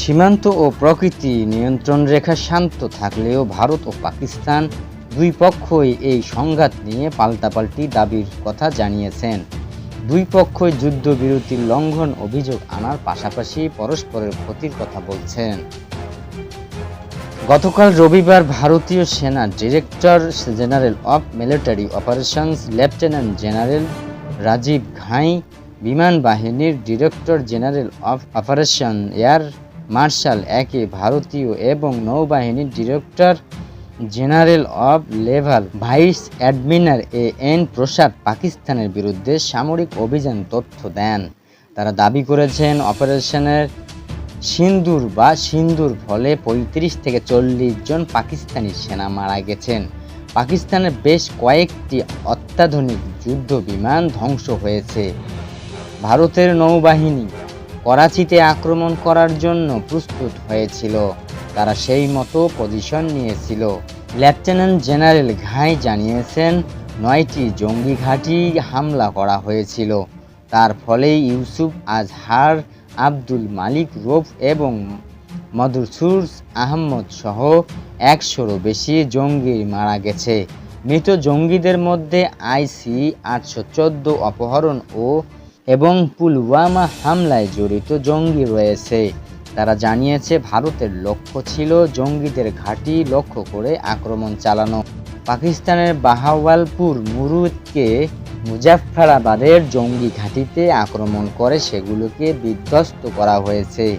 সীমান্ত ও প্রকৃতি নিয়ন্ত্রণ রেখা শান্ত থাকলেও ভারত ও পাকিস্তান দুই পক্ষই এই সংঘাত নিয়ে পাল্টাপাল্টি দাবির কথা জানিয়েছেন। দুই পক্ষই যুদ্ধবিরতির লঙ্ঘন অভিযোগ আনার পাশাপাশি পরস্পরের ক্ষতির কথা বলছেন। গতকাল রবিবার ভারতীয় সেনা director general of military operations lieutenant general Rajiv Ghai, বিমান বাহিনীর director general of operation air marshal AK Bharti এবং নৌবাহিনীর director general of naval, vice admiral A N Prasad পাকিস্তানের বিরুদ্ধে সামরিক অভিযান তথ্য দেন। তারা দাবি করেছেন, অপারেশনের সিন্দুর বা সিন্দুর ফলে পঁয়ত্রিশ থেকে চল্লিশ জন পাকিস্তানি সেনা মারা গেছেন। পাকিস্তানের বেশ কয়েকটি অত্যাধুনিক যুদ্ধ বিমান ধ্বংস হয়েছে। ভারতের নৌবাহিনী করাচিতে আক্রমণ করার জন্য প্রস্তুত হয়েছিল। তারা সেই মতো পজিশন নিয়েছিল। লেফটেন্যান্ট জেনারেল ঘাই জানিয়েছেন, নয়টি জঙ্গি ঘাঁটি হামলা করা হয়েছিল। তার ফলে ইউসুফ আজহার, আব্দুল মালিক রোফ এবং মধুসুর আহমদ সহ একশোরও বেশি জঙ্গি মারা গেছে। মৃত জঙ্গিদের মধ্যে আইসি আটশো চোদ্দ অপহরণ ও এবং পুলওয়ামা হামলায় জড়িত জঙ্গি রয়েছে। তারা জানিয়েছে, ভারতের লক্ষ্য ছিল জঙ্গিদের ঘাঁটি লক্ষ্য করে আক্রমণ চালানো। পাকিস্তানের বাহাওয়ালপুর মুরুদকে মুজাফফরাবাদের জঙ্গি ঘাঁটিতে আক্রমণ করে সেগুলোকে বিধ্বস্ত করা হয়েছে।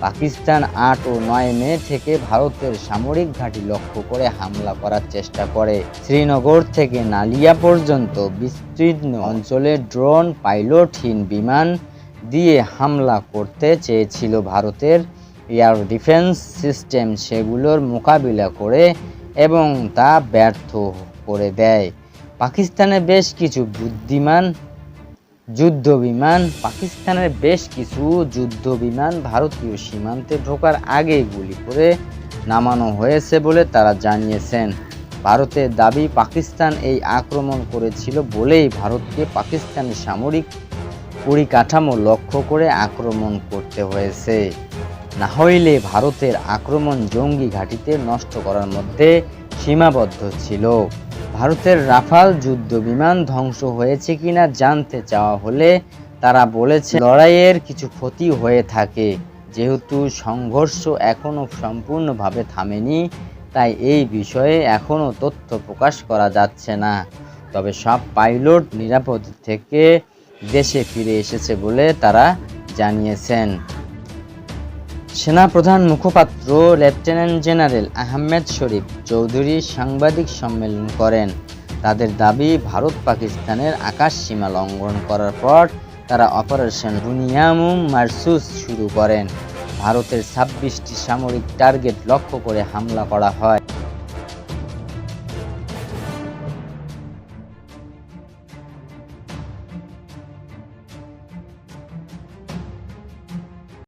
পাকিস্তান আট ও নয় মে থেকে ভারতের সামরিক ঘাঁটি লক্ষ্য করে হামলা করার চেষ্টা করে। শ্রীনগর থেকে নালিয়া পর্যন্ত বিস্তীর্ণ অঞ্চলে ড্রোন পাইলটহীন বিমান দিয়ে হামলা করতে চেয়েছিল ভারতের এয়ার ডিফেন্স সিস্টেম। সেগুলোর মোকাবিলা করে এবং তা ব্যর্থ করে দেয়। পাকিস্তানে বেশ কিছু বুদ্ধিমান যুদ্ধ বিমান পাকিস্তানের বেশ কিছু যুদ্ধ বিমান ভারতীয় সীমান্তে ঢোকার আগে গুলি করে নামানো হয়েছে বলে তারা জানিয়েছেন। ভারতের দাবি, পাকিস্তান এই আক্রমণ করেছিল বলেই ভারতকে পাকিস্তানের সামরিক পরিকাঠামো লক্ষ্য করে আক্রমণ করতে হয়েছে। না হইলে ভারতের আক্রমণ জঙ্গি ঘাঁটিতে নষ্ট করার মধ্যে সীমাবদ্ধ ছিল। ভারতের রাফাল যুদ্ধ বিমান ধ্বংস হয়েছে কিনা জানতে চাওয়া হলে তারা বলেছে, লড়াইয়ের কিছু ক্ষতি হয়ে থাকে। যেহেতু সংঘর্ষ এখনও সম্পূর্ণভাবে থামেনি, তাই এই বিষয়ে এখনও তথ্য প্রকাশ করা যাচ্ছে না। তবে সব পাইলট নিরাপদ থেকে দেশে ফিরে এসেছে বলে তারা জানিয়েছেন। সেনাপ্রধান মুখপাত্র লেফটেন্যান্ট জেনারেল আহমেদ শরীফ চৌধুরী সাংবাদিক সম্মেলন করেন। তাদের দাবি, ভারত পাকিস্তানের আকাশ সীমা লঙ্ঘন করার পর তারা অপারেশন রুনিয়ামুম মারসুস শুরু করেন। ভারতের ছাব্বিশটি সামরিক টার্গেট লক্ষ্য করে হামলা করা হয়।